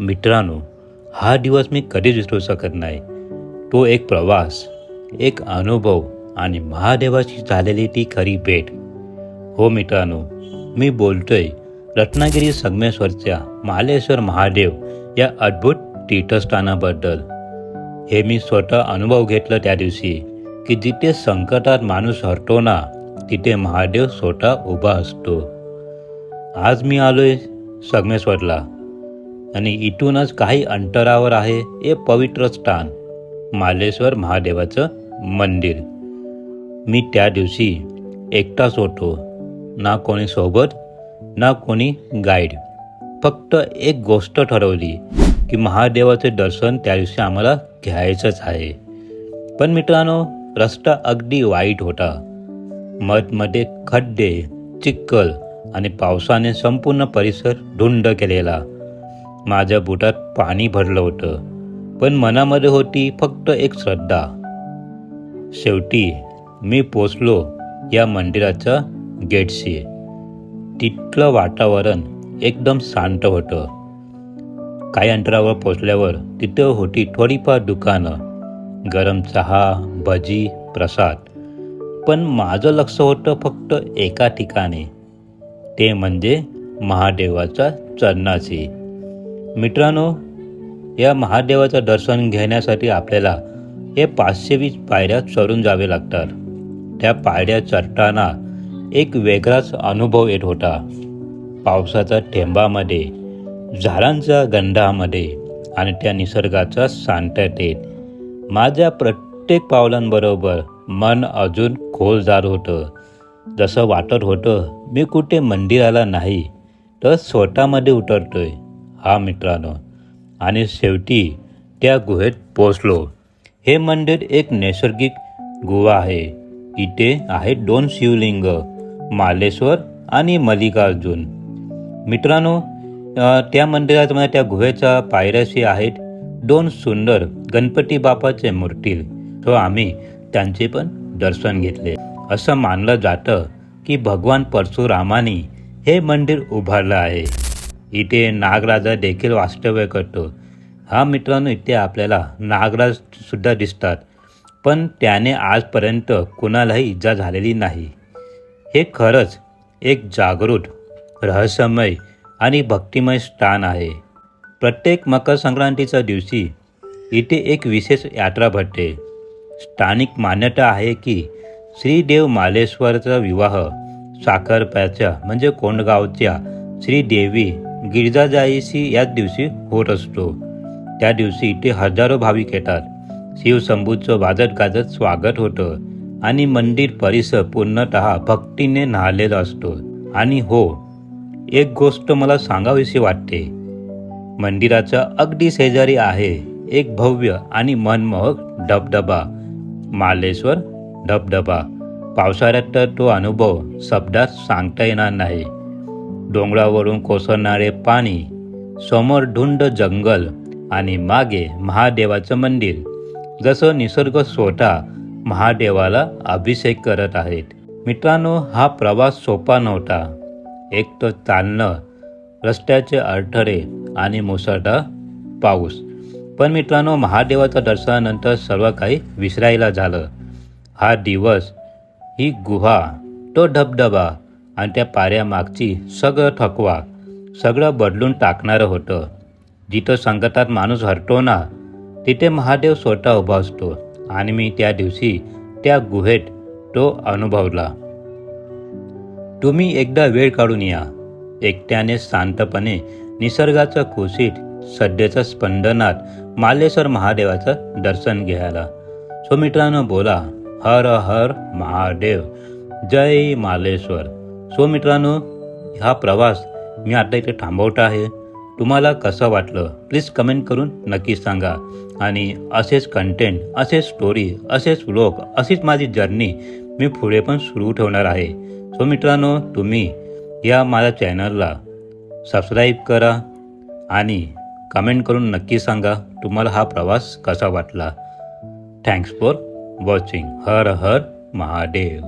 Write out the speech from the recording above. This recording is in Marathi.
मित्रांनो हा दिवस मी कधीच विसरू शकत नाही. तो एक प्रवास एक अनुभव आणि महादेवाची झालेली ती खरी भेट. हो मित्रांनो मी बोलतोय रत्नागिरी संगमेश्वरच्या मालेश्वर महादेव या अद्भुत तीर्थस्थानाबद्दल. हे मी स्वतः अनुभव घेतलं त्या दिवशी की जिथे संकटात माणूस हरतो ना तिथे महादेव स्वतः उभा असतो. आज मी आलोय संगमेश्वरला. आणि इथूनच काही अंतरावर आहे हे पवित्र स्थान मालेश्वर महादेवाचं मंदिर. मी त्या दिवशी एकटाच होतो ना कोणी सोबत ना कोणी गाईड फक्त एक गोष्ट ठरवली की महादेवाचे दर्शन त्या दिवशी आम्हाला घ्यायचंच आहे. पण मित्रांनो रस्ता अगदी वाईट होता. मधमध्ये खड्डे चिक्कल आणि पावसाने संपूर्ण परिसर धुंड केलेला. माझ्या बुटात पाणी भरलं होतं पण मनामध्ये होती फक्त एक श्रद्धा. शेवटी मी पोचलो या मंदिराच्या गेटशी. तिथलं वातावरण एकदम शांत होतं. काही अंतरावर पोचल्यावर तिथं होती थोडीफार दुकानं गरम चहा भजी प्रसाद. पण माझं लक्ष होतं फक्त एका ठिकाणी. ते म्हणजे महादेवाच्या चरणाची मित्रांनो या महादेवाचं दर्शन घेण्यासाठी आपल्याला हे पाचशे वीस पायऱ्या चढून जावे लागतात. त्या पायऱ्या चढताना एक वेगळाच अनुभव येत होता. पावसाच्या थेंबामध्ये झाडांच्या गंधामध्ये आणि त्या निसर्गाच्या शांततेत. माझ्या प्रत्येक पावलांबरोबर मन अजून खोल जात होतं. जसं वाटत होतं मी कुठे मंदिराला नाही तर स्वतःमध्ये उतरतोय. हा मित्रांनो. आणि शेवटी त्या गुहेत पोचलो हे मंदिर एक नैसर्गिक गुहा आहे. इथे आहेत दोन शिवलिंग मालेश्वर आणि मल्लिकार्जुन. मित्रांनो त्या मंदिरात म्हणजे त्या गुहेच्या पायऱ्याशी आहेत दोन सुंदर गणपती बापाचे मूर्ती. तो आम्ही त्यांचे पण दर्शन घेतले. असं मानलं जातं की भगवान परशुरामानी हे मंदिर उभारलं आहे. इथे नागराजा देखील वास्तव्य करतो. हा मित्रांनो इथे आपल्याला नागराज सुद्धा दिसतात पण त्याने आजपर्यंत कुणालाही इजा झालेली नाही. हे खरंच एक जागृत रहस्यमय आणि भक्तिमय स्थान आहे. प्रत्येक मकर संक्रांतीच्या दिवशी इथे एक विशेष यात्रा भरते. स्थानिक मान्यता आहे की श्रीदेव मालेश्वरचा विवाह साखरप्याच्या म्हणजे कोंडगावच्या श्रीदेवी गिरिजाजाईशी याच दिवशी होत असतो. त्या दिवशी इथे हजारो भाविक येतात. शिवशंभूचं वाजत गाजत स्वागत होतं आणि मंदिर परिसर पूर्णतः भक्तीने न्हालेला असतो. आणि हो एक गोष्ट मला सांगावीशी वाटते. मंदिराचं अगदी शेजारी आहे एक भव्य आणि मनमोहक डबडबा मालेश्वर डबडबा पावसाळ्यात तर तो अनुभव शब्दात सांगता येणार नाही. डोंगरावरून कोसळणारे पाणी समोर धुंड जंगल आणि मागे महादेवाचं मंदिर. जसं निसर्ग स्वतः महादेवाला अभिषेक करत आहेत. मित्रांनो हा प्रवास सोपा नव्हता. एक तर चालणं रस्त्याचे अडथळे आणि मुसळधार पाऊस. पण मित्रांनो महादेवाच्या दर्शनानंतर सर्व काही विसरायला झालं. हा दिवस ही गुहा तो धबधबा आणि त्या पाऱ्यामागची सगळं थकवा सगळं बदलून टाकणारं होतं. जिथं संकटात माणूस हरतो ना तिथे महादेव स्वतः उभा असतो. आणि मी त्या दिवशी त्या गुहेत तो अनुभवला. तुम्ही एकदा वेळ काढून या. एकट्याने शांतपणे निसर्गाचं कुशीत सध्याच्या स्पंदनात मालेश्वर महादेवाचं दर्शन घ्यायला. सो मित्रांनो बोला हर हर महादेव जय मालेश्वर. सो मित्रांनो हा प्रवास मी आता इथे थांबवत आहे. तुम्हाला कसं वाटलं? प्लीज कमेंट करून नक्की सांगा. आणि असेच कंटेंट असेच स्टोरी असेच लोक अशीच माझी जर्नी मी पुढे पण सुरू ठेवणार आहे. सो मित्रांनो तुम्ही या माझ्या चॅनलला सबस्क्राईब करा आणि कमेंट करून नक्की सांगा तुम्हाला हा प्रवास कसा वाटला. Thanks for watching Har Har Mahadev.